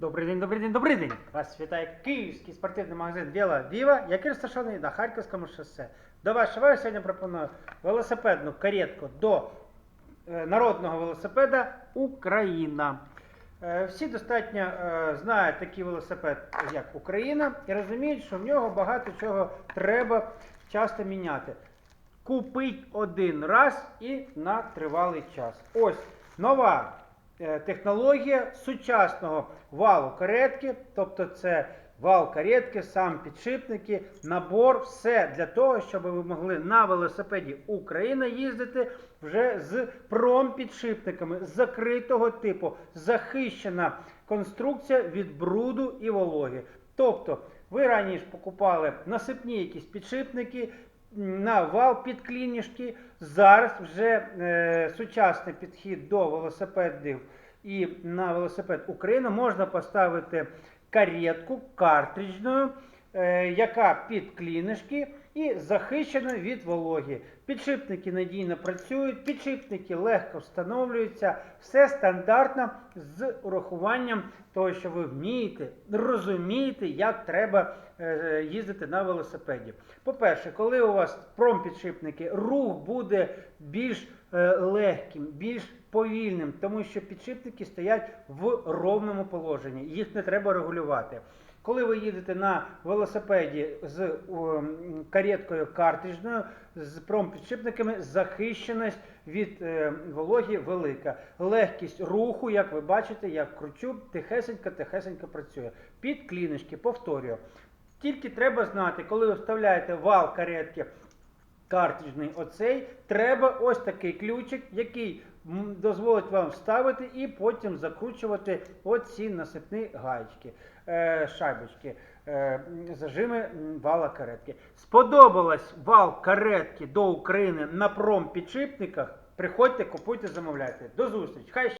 Добрий день, добрий день, добрий день! Вас вітає київський спортивний магазин Біла Віва, який розташований на Харківському шосе. До вашої уваги сьогодні пропоную велосипедну каретку до е, народного велосипеда Україна. Е, Всі достатньо е, знають такий велосипед, як Україна, і розуміють, що в нього багато чого треба часто міняти. Купить один раз і на тривалий час. Ось нова технологія сучасного валу каретки, тобто це вал каретки, сам підшипники, набор, все для того, щоб ви могли на велосипеді Україна їздити вже з промпідшипниками закритого типу, захищена конструкція від бруду і вологи. Тобто, ви раніше покупали насипні якісь підшипники, на вал під клінішки. Зараз вже е, сучасний підхід до велосипедів і на велосипед Україна можна поставити каретку картриджною, е, яка під клінишки і захищена від вологи. Підшипники надійно працюють, підшипники легко встановлюються, все стандартно з урахуванням того, що ви вмієте, розумієте, як треба е, їздити на велосипеді. По-перше, коли у вас промпідшипники, рух буде більш е, легким, більш повільним, тому що підшипники стоять в ровному положенні, їх не треба регулювати. Коли ви їдете на велосипеді з кареткою картриджною, з промпідшипниками, захищеність від е, вологі велика. Легкість руху, як ви бачите, я кручу, тихесенько-тихесенько працює. Під кліночки, повторюю. Тільки треба знати, коли ви вставляєте вал каретки картриджний оцей, треба ось такий ключик, який дозволить вам вставити і потім закручувати оці насипні гаєчки, е, шайбочки, е, зажими вала каретки. Сподобалась вал каретки до України на промпідшипниках? Приходьте, купуйте, замовляйте. До зустрічі! Хай